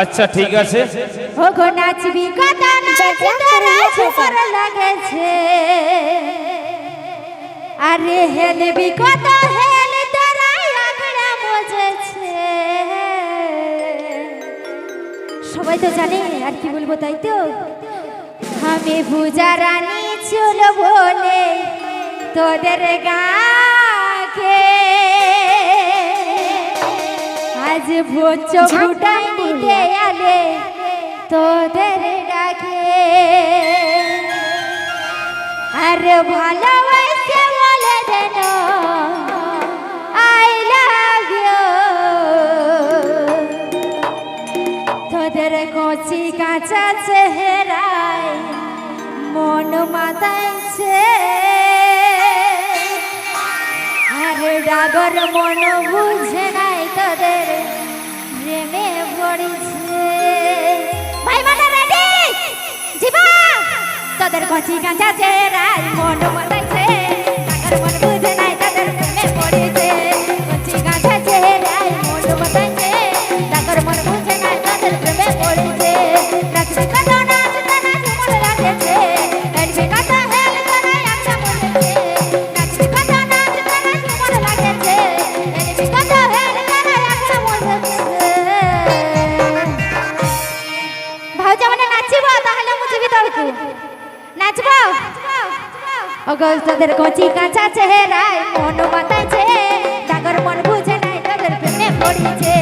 আচ্ছা ঠিক আছে। ও গো নাচবি কত নাচ তোরা ঝুমর লাগেছে আরে হেলবি কত হেল তোরা আগড়া মজেছে। সবাই তো জানে আর কি বলব তাই তো? আমি পূজা রানী চল বলে তোদের গাকে। আজ ভোজ ফুটাই নিতে আলে তোদের ডাকে। আর ভালোবাসে বলে দেন আই লাভ ইউ তোদের কচি কাঁচা চেহারায় মন মাতাইছে। আরে ডাগর মন বুঝে নাই তোদের পড়েছে ভাই মানা রেডি জিবা! তোদের কচি কাঁচা চেহারায় মন মাতাইছে ডাগর মন নাচব। অগল তোদের কচি কাঁচা চেহারায় মন মাতাইছে ডাগর মন বুঝে নাই, তোদের প্রেমে পড়িছে।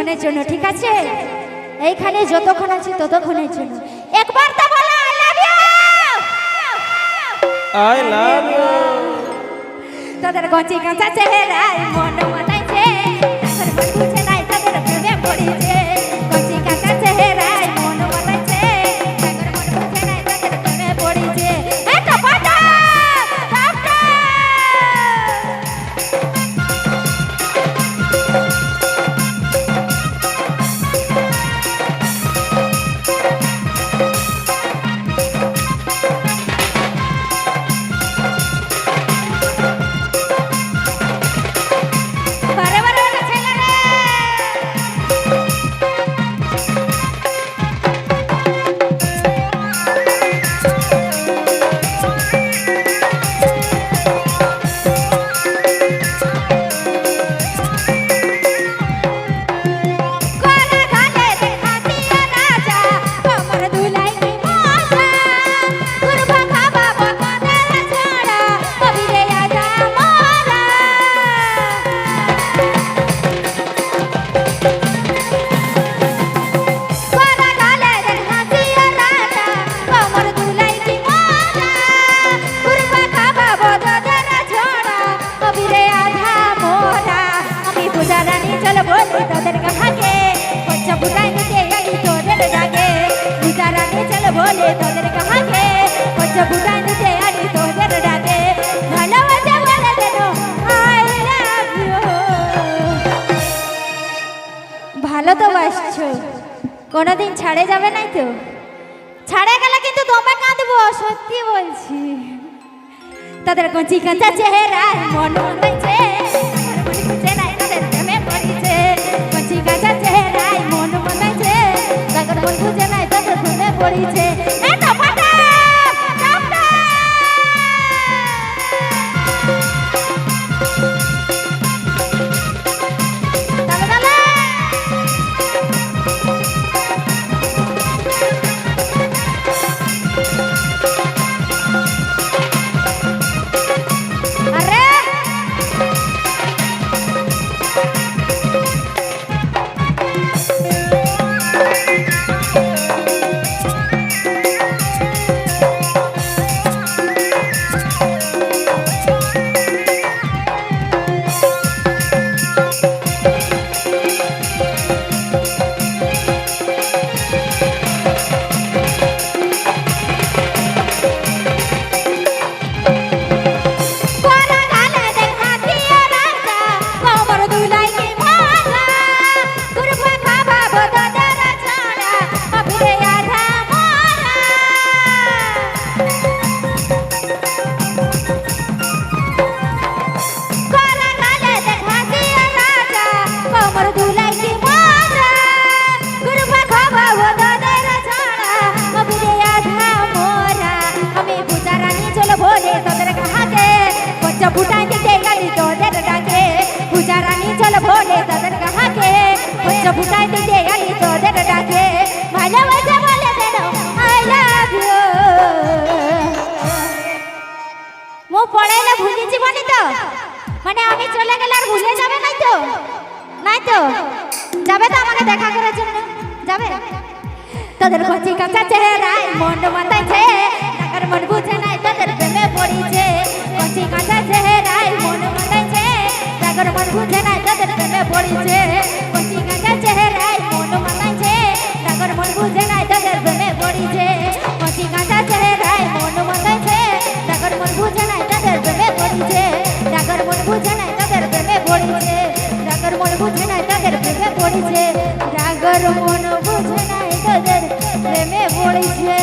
কিছুক্ষণের জন্য ঠিক আছে? এইখানে যতক্ষণ আছি ততক্ষণের জন্য। একবার তো বলো I love you I love you তাদের গঞ্জি কাঁচা চেহারায় মন ভালো তো বাসছো। কোনোদিন ছাড়ে যাবে নাই তো? ছাড়ে গেলে কিন্তু তোমায় কাঁদবো, সত্যি বলছি। তাদের কচি কাঁচা চেহারা মন মনাইছে চেনাই তাদের প্রেমে পড়েছে দিতে গালি তোদের ডাকে। পূজারানী চলো ভোলে তোদের কাহাকে? পঞ্চ ফুটাই দিতে গালি তোদের ডাকে। ভালোবাসা বলে দেন আই লাভ ইউ। মো পড়াইলে ভুলে জীবনী তো? মানে আমি চলে গেলে আর ভুলে যাবে নাই তো? নাই তো? যাবে তো আমাকে দেখা করার জন্য? যাবে? তাদের কচি কাঁচা চেহারায় মন মাতাইছে টাকার মন বুঝে নাই তাদের প্রেমে পড়িছে। কচি কাঁচা মাতাইছে টাকার মন বুঝে নাই তাদের প্রেমে পড়িছে। কচি কাঁচা চেহারায় মন মাতাইছে টাকার মন বুঝে নাই তাদের প্রেমে পড়িছে। কচি কাঁচা চেহারায় মন মাতাইছে টাকার মন বুঝে নাই তাদের প্রেমে পড়িছে। টাকার মন বুঝে নাই তাদের প্রেমে পড়িছে। টাকার মন বুঝে নাই তাদের প্রেমে পড়িছে। টাকার মন বুঝে নাই তাদের প্রেমে পড়েছে।